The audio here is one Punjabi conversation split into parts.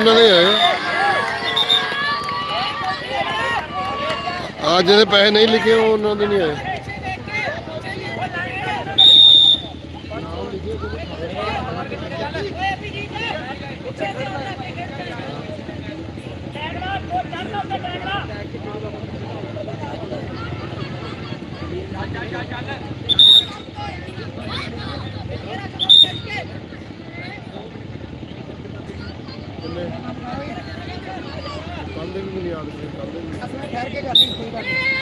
ਉਹਨਾਂ ਦੇ ਆਏ ਆ। ਜਿਹੜੇ ਪੈਸੇ ਨਹੀਂ ਲਿਖੇ ਉਹ ਉਹਨਾਂ ਦੇ ਨਹੀਂ ਆਏ। ਕੱਲ ਦੇ ਵੀ ਨਹੀਂ ਯਾਦ ਕੱਲ ਦੇ ਵੀ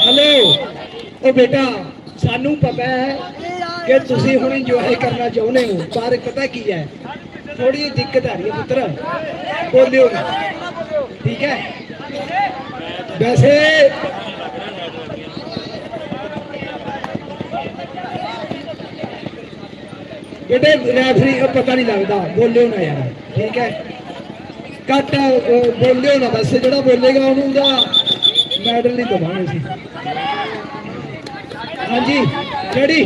ਹਲੋ ਉਹ ਬੇਟਾ ਸਾਨੂੰ ਪਤਾ ਹੈ ਕਿ ਤੁਸੀਂ ਹੁਣ ਇੰਜੋਏ ਕਰਨਾ ਚਾਹੁੰਦੇ ਹੋ ਪਰ ਪਤਾ ਕੀ ਹੈ ਥੋੜੀ ਜਿਹੀ ਦਿੱਕਤ ਆ ਰਹੀ ਹੈ ਪੁੱਤਰ ਬੋਲਿਓ ਨਾ ਠੀਕ ਹੈ ਵੈਸੇ ਬੇਟੇ ਰੈਫਰੀ ਉਹ ਪਤਾ ਨਹੀਂ ਲੱਗਦਾ ਬੋਲਿਓ ਨਾ ਯਾਰ ਠੀਕ ਹੈ ਘੱਟ ਅਹ, ਬੋਲਿਓ ਨਾ ਬਸ ਜਿਹੜਾ ਬੋਲੇਗਾ ਉਹਨੂੰ ਦਾ ਮੈਡਲ ਨਹੀਂ ਦਵਾਂਗੇ ਅਸੀਂ। ਹਾਂਜੀ ਰੈਡੀ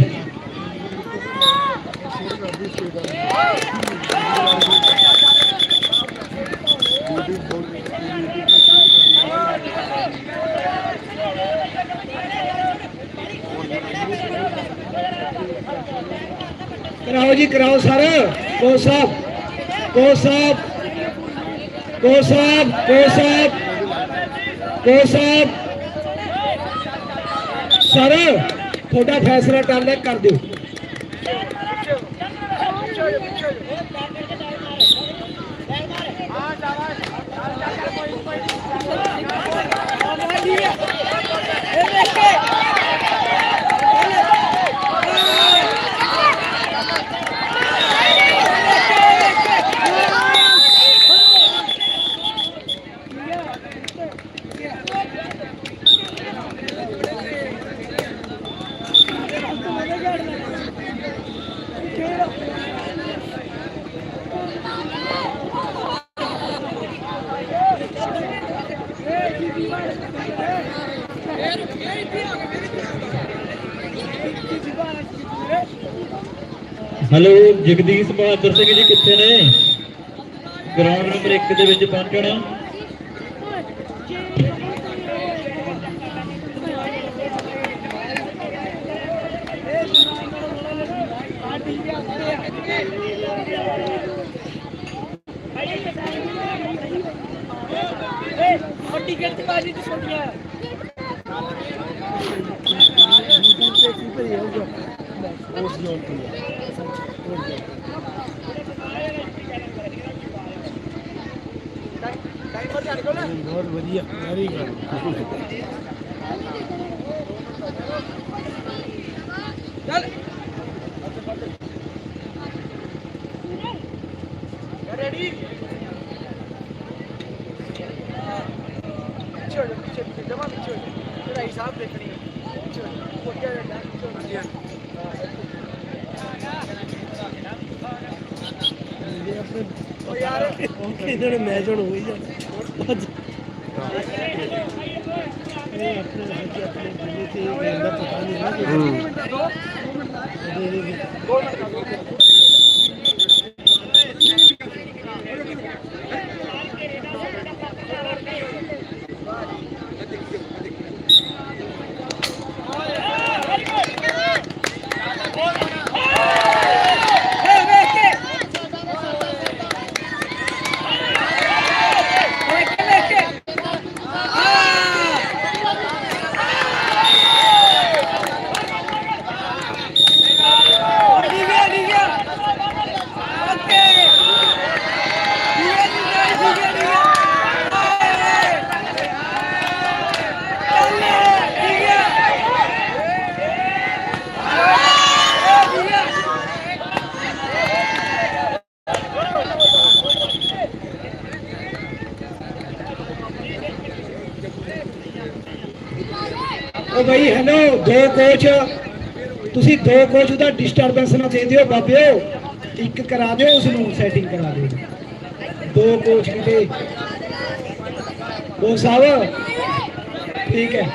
ਕਰਾਓ ਜੀ ਕਰਾਓ ਸਰ। ਕੋ ਸਾਹਿਬ ਕੋ ਸਾਹਿਬ। ਕੋ ਸਾਹਿਬ ਕੋ ਸਾਹਿਬ ਕੋ ਸਾਹਿਬ ਸਰ ਤੁਹਾਡਾ ਫੈਸਲਾ ਕਰ ਜਗਦੀਸ਼ ਬਹਾਦਰ ਸਿੰਘ ਜੀ ਕਿੱਥੇ ਨੇ? ਗਰਾਊਂਡ ਨੰਬਰ 1 ਦੇ ਵਿੱਚ ਪਹੁੰਚਣਾ ਗਿਣਤੀ ਬਾਜੀ ਤੇ ਛੋਟੀਆਂ ਬਹੁਤ ਵਧੀਆ ਵੈਰੀ ਗੁੱਡ ਚੱਲ ਰੈਡੀ ਪਿੱਛੇ ਹੋ ਜਾ ਪਿੱਛੇ ਪਿੱਛੇ ਜਮਾ ਪਿੱਛੇ ਹੋ ਜਾ ਤੇਰਾ ਹਿਸਾਬ ਦੇਖਣੀ ਹੈ ਪਿੱਛੇ ਹੋ ਜਾ ਕੋਟਿਆ ਜਾਂਦਾ ਪਿੱਛੇ ਹੋ ਜਾ ਉਹ ਯਾਰ ਇਹਨਾਂ ਮੈਚ ਹੁਣ ਹੋ ਹੀ ਜਾਣਾ ਇਹ ਆਪਣੇ ਹੱਥ ਆਪਣੇ ਦਿੱਲੀ ਤੇ ਗੇਮ ਦਾ ਪਤਾ ਨਹੀਂ ਨਾ ਕਿ ਇਹਦੇ ਵਿੱਚ ਉਹ ਬਈ ਹੈਲੋ ਦੋ ਕੋਚ ਤੁਸੀਂ ਦੋ ਕੋਚ ਦਾ ਡਿਸਟਰਬੈਂਸ ਨਾ ਦੇ ਦਿਓ ਬਾਬਿਓ। ਇੱਕ ਕਰਾ ਦਿਓ ਉਸ ਨੂੰ ਸੈਟਿੰਗ ਕਰਾ ਦਿਓ। ਦੋ ਕੋਚ ਕਿਤੇ। ਉਹ ਸਾਹਿਬ ਠੀਕ ਹੈ।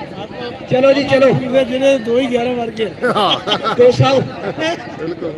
ਚਲੋ ਜੀ ਚਲੋ। ਜਿਹੜੇ 2 ਹੀ 11 ਵਰ ਗਏ ਹਾਂ ਦੋ ਸਾਹਿਬ। ਬਿਲਕੁਲ।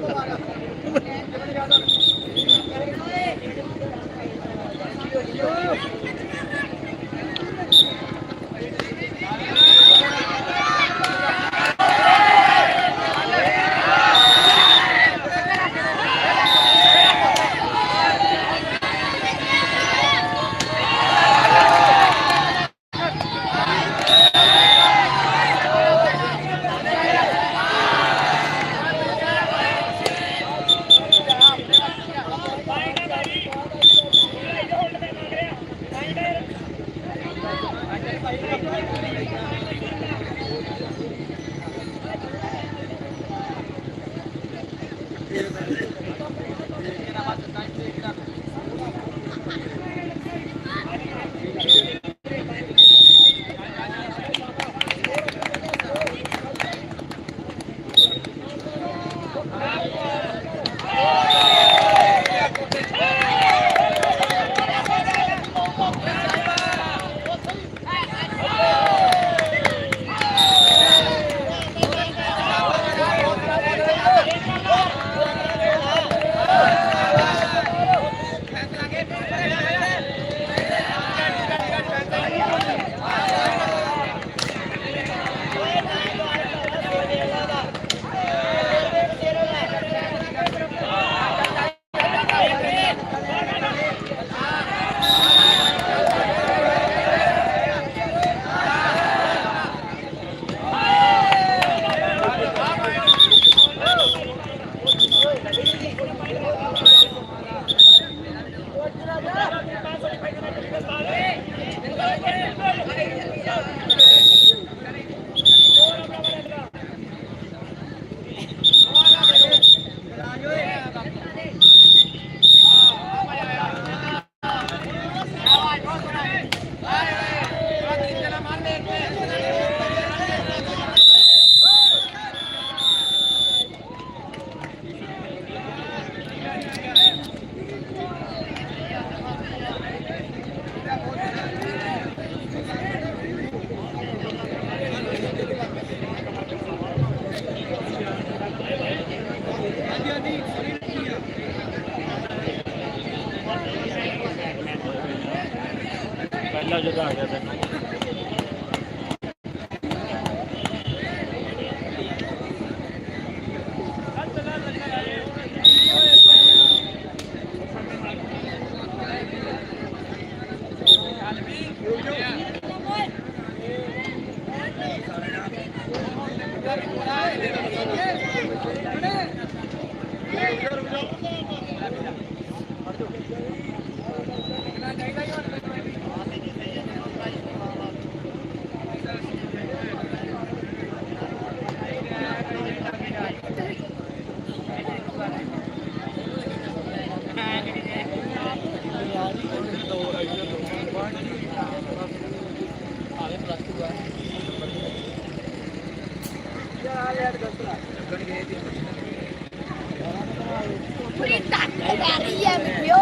ਪੂਰੀ ਟੱਕ ਕਰ ਰਹੀ ਹੈ ਵੀਡੀਓ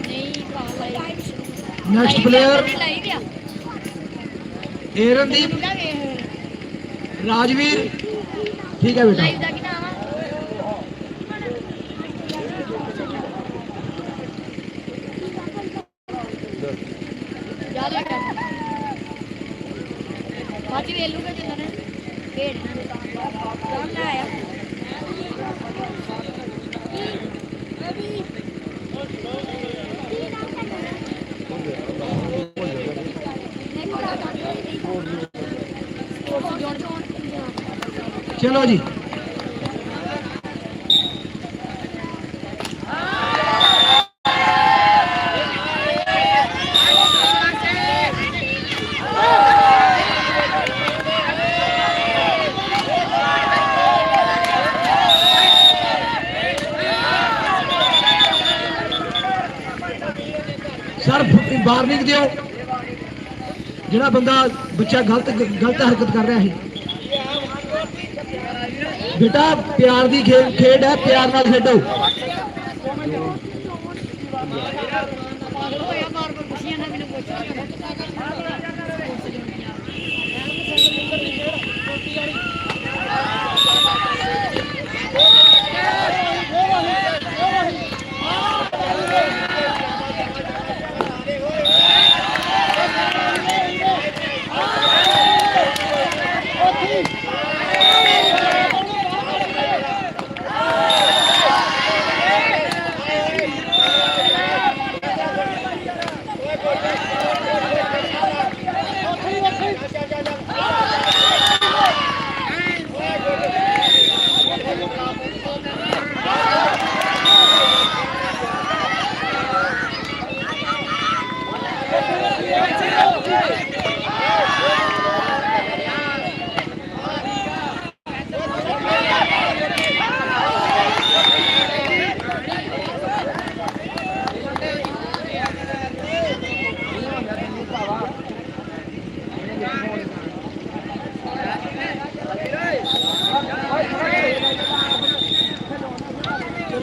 ਨਹੀਂ call live next player live ਆ ਏਰਨਦੀਪ ਮੁੰਡਾ ਵੇਖ ਰਾਜਵੀਰ ਠੀਕ ਹੈ ਬੇਟਾ ਲਾਈਵ ਦਾ ਕੀ ਨਾਮ ਆ ਯਾਦ ਰੱਖ ਬਾਕੀ ਵੇਖ ਲੂਗਾ ਜਿੰਨਾਂ ਨੇ ਖੇਡਣਾ ਕੌਣ ਨਾ ਆਇਆ ਚਲੋ ਜੀ ਬੰਦਾ ਬੱਚਾ ਗਲਤ ਗਲਤ ਹਰਕਤ ਕਰ ਰਿਹਾ ਹੈ ਬੇਟਾ ਪਿਆਰ ਦੀ ਖੇਡ ਖੇਡ ਹੈ ਪਿਆਰ ਨਾਲ ਖੇਡੋ ਹੋਇਆ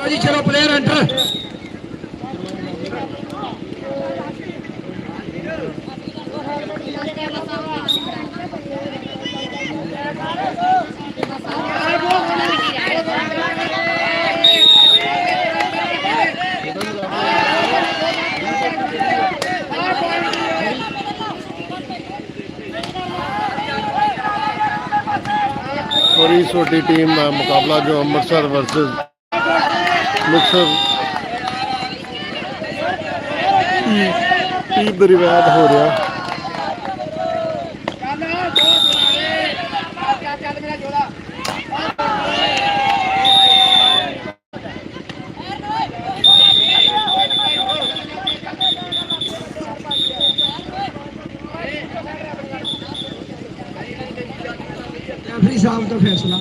ਬਾਰ ਚਲੋ ਜੀ ਚਲੋ ਪਲੇਅਰ ਐਂਟਰ ਬੜੀ ਛੋਟੀ ਟੀਮ ਮੁਕਾਬਲਾ ਜੋ ਅੰਮ੍ਰਿਤਸਰ ਵਰਸਸ ਮੁਕਤਸਰ। ਟੀਮ ਦਾ ਹੋ ਰਿਹਾ ਚੱਲ ਮੇਰਾ ਜੋੜਾ ਰੈਫਰੀ ਸਾਹਿਬ ਦਾ ਫੈਸਲਾ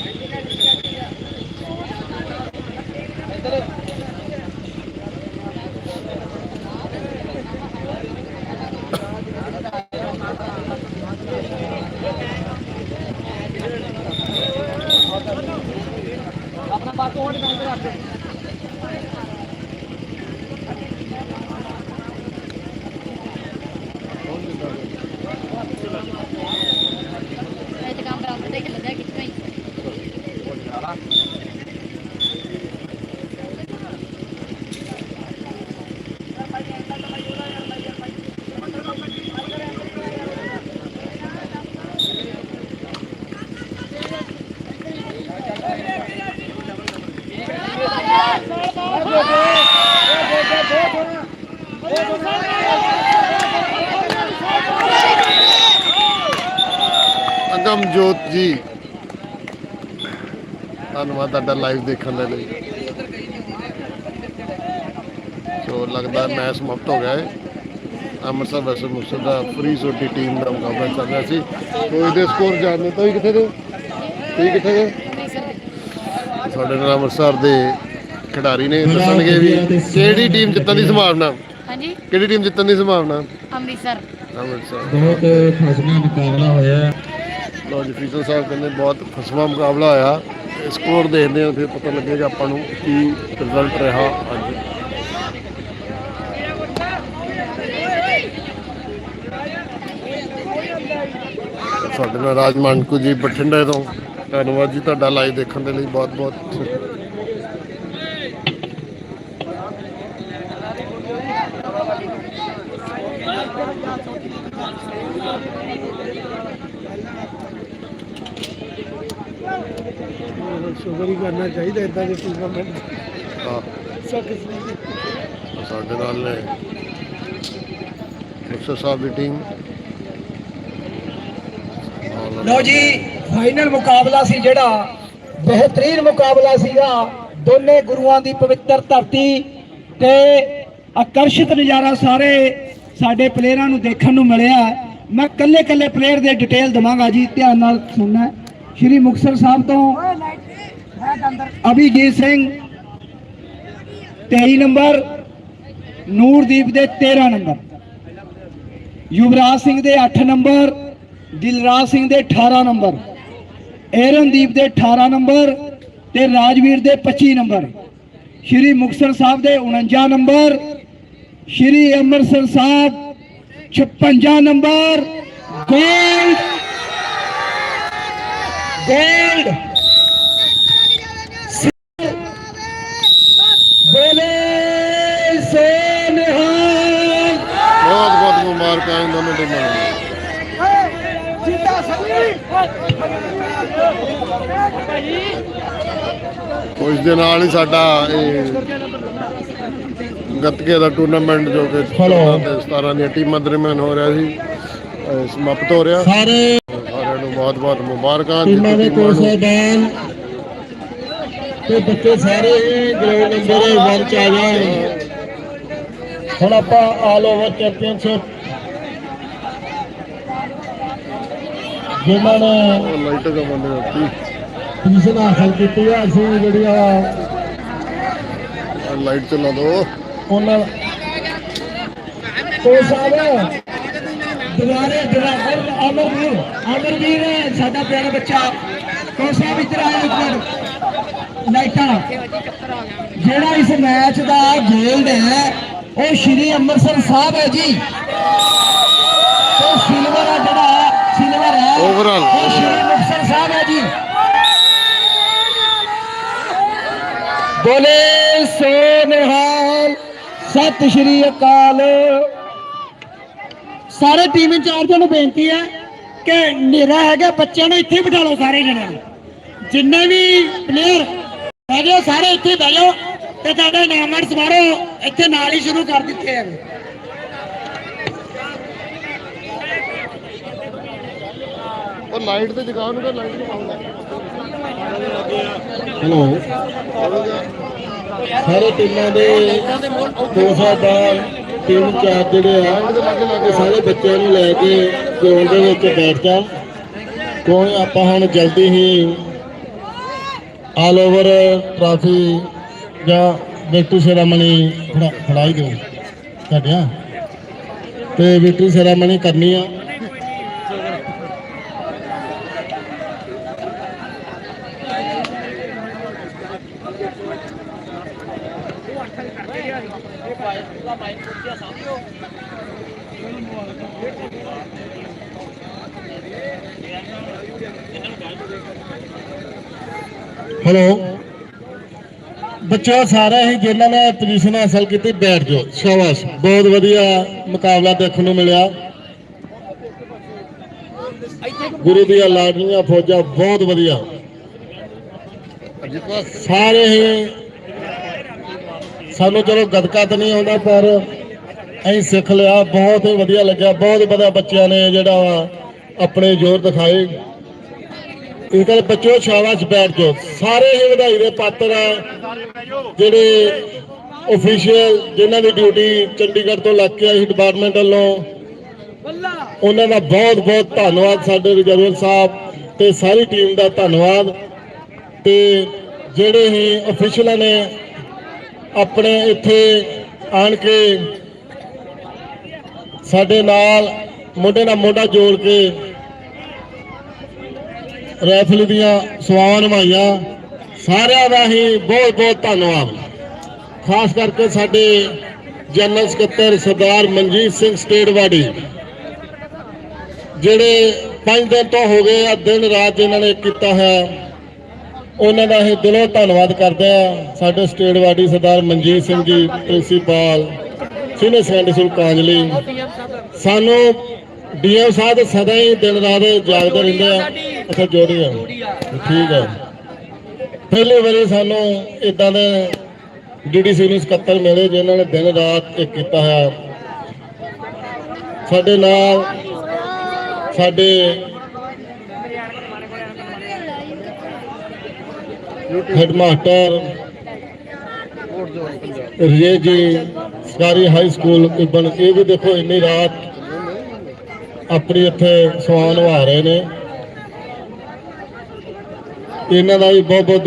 ਆਪਣਾ ਬਾਤ ਹੋਰ ਕੰਮ ਕਰ ਰੱਖ ਇਹ ਤਾਂ ਕੰਮ ਬਰਾਬਰ ਦਾ ਹੀ ਚੱਲਦਾ ਕਿੱਥੇ ਹੀ ਅਗਮਜੋਤ ਜੀ। ਧੰਨਵਾਦ ਤੁਹਾਡਾ ਲਾਈਵ ਦੇਖਣ ਦੇ ਲਈ। ਸੋ ਲੱਗਦਾ ਮੈਚ ਸਮਾਪਤ ਹੋ ਗਿਆ ਹੈ। ਅੰਮ੍ਰਿਤਸਰ ਵਰਸਸ ਮੁਕਤਸਰ ਦਾ ਫਰੀ ਸੋਟੀ ਟੀਮ ਦਾ ਮੁਕਾਬਲਾ ਚੱਲ ਰਿਹਾ ਸੀ। ਕੋਈ ਦੇ ਸਕੋਰ ਜਾਣਦੇ ਤੁਸੀਂ ਕਿੱਥੇ ਦੇ ਤੁਸੀਂ ਕਿੱਥੇ ਦੇ ਸਾਡੇ ਨਾਲ ਅੰਮ੍ਰਿਤਸਰ ਦੇ ਖਿਡਾਰੀ ਨੇ ਦੱਸਣਗੇ ਵੀ ਕਿਹੜੀ ਟੀਮ ਜਿੱਤਣ ਦੀ ਸੰਭਾਵਨਾ? ਹਾਂਜੀ। ਕਿਹੜੀ ਟੀਮ ਜਿੱਤਣ ਦੀ ਸੰਭਾਵਨਾ? ਅੰਮ੍ਰਿਤਸਰ। ਅੰਮ੍ਰਿਤਸਰ। ਬਹੁਤ ਫਸਮਾ ਮੁਕਾਬਲਾ ਹੋਇਆ। ਹੈ। ਲੋ ਫੀਸਲ ਸਾਹਿਬ ਕਹਿੰਦੇ ਬਹੁਤ ਫਸਵਾ ਮੁਕਾਬਲਾ ਹੋਇਆ। ਸਕੋਰ ਦੇਖਦੇ ਹਾਂ, ਫਿਰ ਪਤਾ ਲੱਗੇਗਾ ਆਪਾਂ ਨੂੰ ਕੀ ਰਿਜ਼ਲਟ ਰਿਹਾ ਅੱਜ। ਸਾਡੇ ਨਾਲ ਰਾਜ ਮਾਨਕੂ ਜੀ ਬਠਿੰਡੇ ਤੋਂ। ਧੰਨਵਾਦ ਜੀ ਤੁਹਾਡਾ ਲਾਈਵ ਦੇਖਣ ਦੇ ਲਈ ਬਹੁਤ ਬਹੁਤ ਕਰਨਾ ਚਾਹੀਦਾ ਇਦਾਂ ਦੇ ਟੂਰਨਾਮੈਂਟ ਹਾਂ। ਸਾਡੇ ਨਾਲ ਨੇ ਮੁਕਤਸਰ ਸਾਹਿਬ ਦੀ ਟੀਮ ਲਓ ਜੀ ਫਾਈਨਲ ਮੁਕਾਬਲਾ ਸੀ ਜਿਹੜਾ ਬਿਹਤਰੀਨ ਮੁਕਾਬਲਾ ਸੀਗਾ। ਦੋਨੇ ਗੁਰੂਆਂ ਦੀ ਪਵਿੱਤਰ ਧਰਤੀ ਤੇ ਆਕਰਸ਼ਿਤ ਨਜ਼ਾਰਾ ਸਾਰੇ ਸਾਡੇ ਪਲੇਅਰਾਂ ਨੂੰ ਦੇਖਣ ਨੂੰ ਮਿਲਿਆ। ਮੈਂ ਕੱਲੇ ਕੱਲੇ ਪਲੇਅਰ ਦੇ ਡਿਟੇਲ ਦਵਾਂਗਾ ਜੀ ਧਿਆਨ ਨਾਲ ਸੁਣਨਾ। ਸ਼੍ਰੀ ਮੁਕਤਸਰ ਸਾਹਿਬ ਤੋਂ ਅਭਿਜੀਤ ਸਿੰਘ 23 ਨੰਬਰ, ਨੂਰਦੀਪ ਦੇ 13 ਨੰਬਰ। ਯੁਵਰਾਜ ਸਿੰਘ ਦੇ 8 ਨੰਬਰ, ਦਿਲਰਾਜ ਸਿੰਘ ਦੇ 18 ਨੰਬਰ। ਏਰਨਦੀਪ ਦੇ 18 ਨੰਬਰ ਤੇ ਰਾਜਵੀਰ ਦੇ 25 ਨੰਬਰ। ਸ਼੍ਰੀ ਮੁਕਤਸਰ ਸਾਹਿਬ ਦੇ 49 number, Shri Amritsar Sahib 56 number. Gold! Gold! ਮੁਬਾਰਕਾਂ ਇਹਨਾਂ ਦੋਨੋਂ ਟੀਮਾਂ ਨੂੰ ਜਿੱਤਾ ਸਹੀ ਉਸ ਦੇ ਨਾਲ ਹੀ ਸਾਡਾ ਇਹ ਗੱਤਕੇ ਦਾ ਟੂਰਨਾਮੈਂਟ ਜੋ ਕਿ 16 ਤੇ 17 ਦੀਆਂ ਟੀਮਾਂ ਦਰਮਿਆਨ ਹੋ ਰਿਹਾ ਸੀ ਸਮਾਪਤ ਹੋ ਰਿਹਾ। ਸਾਰੇ ਸਾਰਿਆਂ ਨੂੰ ਬਹੁਤ ਬਹੁਤ ਮੁਬਾਰਕਾਂ ਟੀਮਾਂ ਦੇ ਕੋਚ ਸਾਹਿਬਾਨ ਤੇ ਬੱਚੇ ਸਾਰੇ ਗਰਾਊਂਡ ਨੰਬਰ 1 ਚ ਆ ਜਾਣ। ਹੁਣ ਆਪਾਂ ਆਲ ਓਵਰ ਚੈਂਪੀਅਨਸ਼ਿਪ ਜਿਨ੍ਹਾਂ ਨੇ ਲਾਈਟ ਦਾ ਬੰਦ ਕਰਤੀ ਪੋਜੀਸ਼ਨ ਹਾਸਲ ਕੀਤੀ ਆ ਅਸੀਂ ਜਿਹੜੀਆਂ ਲਾਈਟ ਚਲਾ ਦੋ। ਉਹਨਾਂ ਕੋਚ ਸਾਹਿਬ ਦੁਬਾਰੇ ਦੁਬਾਰੇ ਅਮਰਵੀਰ ਅਮਰਵੀਰ ਸਾਡਾ ਪਿਆਰਾ ਬੱਚਾ ਕੋਚ ਸਾਹਿਬ ਇੱਧਰ ਆਇਆ ਮਿੰਟ ਲਾਈਟਾਂ। ਜਿਹੜਾ ਇਸ ਮੈਚ ਦਾ ਗੋਲਡ ਹੈ ਉਹ ਸ਼੍ਰੀ ਅੰਮ੍ਰਿਤਸਰ ਸਾਹਿਬ ਹੈ ਜੀ। ਉਹ ਸਿਲਵਰ ਹੈ ਜਿਹੜਾ ਸਿਲਵਰ ਸ਼੍ਰੀ ਮੁਕਤਸਰ ਸਾਹਿਬ ਹੈ ਜੀ। ਬੋਲੇ ਸੋ ਨਿਹਾਲ ਸਤਿ ਸ਼੍ਰੀ ਅਕਾਲ। ਸਾਰੇ ਟੀਮ ਇੰਚਾਰਜਾਂ ਨੂੰ ਬੇਨਤੀ ਹੈ ਕਿ ਹਨੇਰਾ ਹੈਗਾ, ਬੱਚਿਆਂ ਨੂੰ ਇੱਥੇ ਬਿਠਾ ਲਓ ਸਾਰੇ ਜਣੇ ਜਿੰਨੇ ਵੀ ਪਲੇਅਰ ਹੈਗੇ ਸਾਰੇ ਇੱਥੇ ਬਹਿ ਜਾਓ ਤੇ ਤੁਹਾਡੇ ਇਨਾਮਤ ਸਮਾਰੋ ਇੱਥੇ ਨਾਲ ਹੀ ਸ਼ੁਰੂ ਕਰ ਦਿੱਤੇ ਹਨ। ਉਹ ਲਾਈਟ ਤੇ ਜਗਾ ਨੂੰ ਲਾਈਟ ਜਗਾਉਂਦਾ ਹੈਲੋ। ਸਾਰੇ ਟੀਮਾਂ ਦੇ ਕੋਚ ਸਾਹਿਬਾਨ ਟੀਮ ਚਾਰ ਜਿਹੜੇ ਆ, ਇਹ ਸਾਰੇ ਬੱਚਿਆਂ ਨੂੰ ਲੈ ਕੇ ਗਰਾਊਂਡ ਦੇ ਵਿੱਚ ਬੈਠ ਜਾ। ਕੋਈ ਆਪਾਂ ਹੁਣ ਜਲਦੀ ਹੀ ਆਲ ਓਵਰ ਟਰਾਫੀ ਜਾਂ ਵਿਕਟਰੀ ਸੈਰਾਮਨੀ ਫੜਾਈ ਦਿਓ ਤੁਹਾਡਿਆਂ ਤੇ ਵਿਕਟਰੀ ਸੈਰਾਮਨੀ ਕਰਨੀ ਆ ਹੈਲੋ ਬੱਚਾ ਸਾਰਾ ਹੀ ਜਿਨ੍ਹਾਂ ਨੇ ਪੋਜੀਸ਼ਨ ਹਾਸਲ ਕੀਤੀ, ਬੈਠ ਜਾਓ। ਸ਼ਾਬਾਸ਼। ਬਹੁਤ ਵਧੀਆ ਮੁਕਾਬਲਾ ਦੇਖਣ ਨੂੰ ਮਿਲਿਆ। ਗੁਰੂ ਦੀਆਂ ਲਾਡਲੀਆਂ ਫੌਜਾਂ, ਬਹੁਤ ਵਧੀਆ। ਸਾਰੇ ਹੀ ਸਾਨੂੰ ਚਲੋ ਗਦਕਾ ਤਾਂ ਨਹੀਂ ਆਉਂਦਾ, ਪਰ ਅਸੀਂ ਸਿੱਖ ਲਿਆ। ਬਹੁਤ ਹੀ ਵਧੀਆ ਲੱਗਿਆ। ਬਹੁਤ ਵਧੀਆ ਬੱਚਿਆਂ ਨੇ ਜਿਹੜਾ ਵਾ ਆਪਣੇ ਜ਼ੋਰ ਦਿਖਾਏ। ਇਹ ਗੱਲ ਬੱਚੋ, ਸ਼ਾਬਾਸ਼ ਬੈਠ ਜਾਓ। ਸਾਰੇ ਹੀ ਵਧਾਈ ਦੇ ਪਾਤਰ ਆ, ਜਿਹੜੇ ਅਫੀਸ਼ੀਅਲ ਜਿਨ੍ਹਾਂ ਦੀ ਡਿਊਟੀ ਚੰਡੀਗੜ੍ਹ ਤੋਂ ਲੱਗ ਕੇ ਆਈ ਡਿਪਾਰਟਮੈਂਟ ਵੱਲੋਂ। ਉਹਨਾਂ ਦਾ ਬਹੁਤ ਬਹੁਤ ਧੰਨਵਾਦ ਸਾਡੇ ਰਿਜ਼ਰਵਰ ਸਾਹਿਬ ਤੇ ਸਾਰੀ ਟੀਮ ਦਾ ਧੰਨਵਾਦ। ਤੇ ਜਿਹੜੇ ਹੀ ਅਫੀਸ਼ੀਅਲਾਂ ਨੇ, ਆਪਣੇ ਇੱਥੇ ਆਣ ਕੇ ਸਾਡੇ ਨਾਲ ਮੋਢੇ ਨਾਲ ਮੋਢਾ ਜੋੜ ਕੇ ਰੈਫਲੀ ਦੀਆਂ ਸੇਵਾਵਾਂ ਨਿਭਾਈਆਂ। ਸਾਰਿਆਂ ਦਾ ਹੀ ਬਹੁਤ ਬਹੁਤ ਧੰਨਵਾਦ। ਖਾਸ ਕਰਕੇ ਸਾਡੇ ਜਨਰਲ ਸਕੱਤਰ ਸਰਦਾਰ ਮਨਜੀਤ ਸਿੰਘ ਸਟੇਟ ਵਾਡੀ ਜਿਹੜੇ 5 ਦਿਨ ਤੋਂ ਹੋ ਗਏ ਆ, ਦਿਨ ਰਾਤ ਜਿਨ੍ਹਾਂ ਨੇ ਕੀਤਾ ਹੈ। ਉਹਨਾਂ ਦਾ ਅਸੀਂ ਦਿਲੋਂ ਧੰਨਵਾਦ ਕਰਦੇ ਆ ਸਾਡੇ state awardee Sardar Manjeet Singh ji, principal, senior secondary school Kanjli. ਸਾਨੂੰ ਡੀਐਮ ਸਾਹਿਬ ਸਦਾ ਹੀ ਦਿਨ ਰਾਤ ਜਾਗਦੇ ਰਹਿੰਦੇ ਆ। ਅੱਛਾ ਜੋੜੀ ਆ। ਠੀਕ ਹੈ ਪਹਿਲੇ ਵਾਰੀ ਸਾਨੂੰ ਇਦਾਂ ਦੇ ਡੀਡੀਸੀ ਨੂੰ ਸਕੱਤਰ ਮਿਲੇ ਜਿਨ੍ਹਾਂ ਨੇ ਦਿਨ ਰਾਤ ਇੱਕ ਕੀਤਾ ਹੈ ਸਾਡੇ ਨਾਲ ਸਾਡੇ ਹੈਡਮਾਸਟਰ ਰਜੇ ਜੀ, ਸਰਕਾਰੀ ਹਾਈ ਸਕੂਲ ਇਬਨ, ਇਹ ਵੀ ਦੇਖੋ ਇੰਨੀ ਰਾਤ ਆਪਣੀ ਇੱਥੇ ਸਵਾਨ ਨਿਭਾ ਰਹੇ ਨੇ। ਇਹਨਾਂ ਦਾ ਵੀ ਬਹੁਤ ਬਹੁਤ